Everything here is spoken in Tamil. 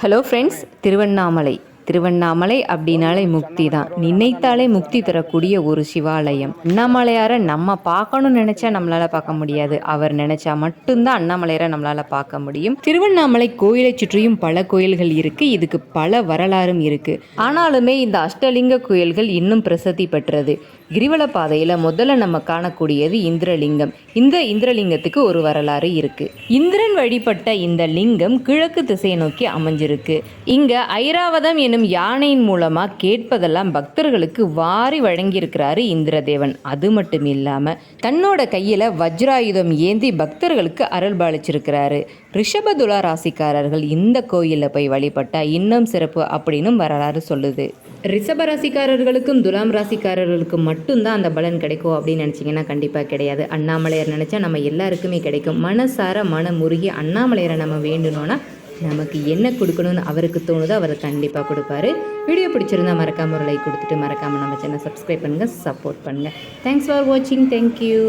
ஹலோ ஃப்ரெண்ட்ஸ் திருவண்ணாமலை திருவண்ணாமலை அப்படின்னாலே முக்தி தான். நினைத்தாலே முக்தி தரக்கூடிய ஒரு சிவாலயம். அண்ணாமலையாரை நம்ம பார்க்கணும்னு நினைச்சா நம்மளால பார்க்க முடியாது. அவர் நினைச்சா மட்டும்தான் அண்ணாமலையாரை நம்மளால பார்க்க முடியும். திருவண்ணாமலை கோயிலை சுற்றியும் பல கோயில்கள் இருக்கு. இதுக்கு பல வரலாறும் இருக்கு. ஆனாலுமே இந்த அஷ்டலிங்க கோயில்கள் இன்னும் பிரசித்தி பெற்றது. கிரிவல பாதையில முதல்ல நம்ம காணக்கூடியது இந்திரலிங்கம். இந்த இந்திரலிங்கத்துக்கு ஒரு வரலாறு இருக்கு. இந்திரன் வழிபட்ட இந்த லிங்கம் கிழக்கு திசையை நோக்கி அமைஞ்சிருக்கு. இங்க ஐராவதம் எனும் யானையின் மூலமாக கேட்பதெல்லாம் பக்தர்களுக்கு வாரி வழங்கியிருக்கிறாரு இந்திரதேவன். அது மட்டும் இல்லாமல் தன்னோட கையில் வஜ்ராயுதம் ஏந்தி பக்தர்களுக்கு அருள் பாலிச்சிருக்கிறாரு ரிஷபதுலா ராசிக்காரர்கள் இந்த கோயிலில் போய் வழிபட்டால் இன்னும் சிறப்பு அப்படின்னும் வரலாறு சொல்லுது. ரிஷப ராசிக்காரர்களுக்கும் துலாம் ராசிக்காரர்களுக்கும் மட்டும்தான் அந்த பலன் கிடைக்கும் அப்படின்னு நினச்சிங்கன்னா கண்டிப்பாக கிடையாது. அண்ணாமலையார் நினச்சா நம்ம எல்லாருக்குமே கிடைக்கும். மனசார மனம் முருகி அண்ணாமலையரை நம்ம வேண்டணும்னா நமக்கு என்ன கொடுக்கணும்னு அவருக்கு தோணுதோ அவர் கண்டிப்பாக கொடுப்பாரு. வீடியோ பிடிச்சிருந்தா மறக்காம ஒரு லைக் கொடுத்துட்டு மறக்காமல் நம்ம சேனல் சப்ஸ்கிரைப் பண்ணுங்கள் சப்போர்ட் பண்ணுங்கள் தேங்க்ஸ் ஃபார் வாட்சிங் தேங்க்யூ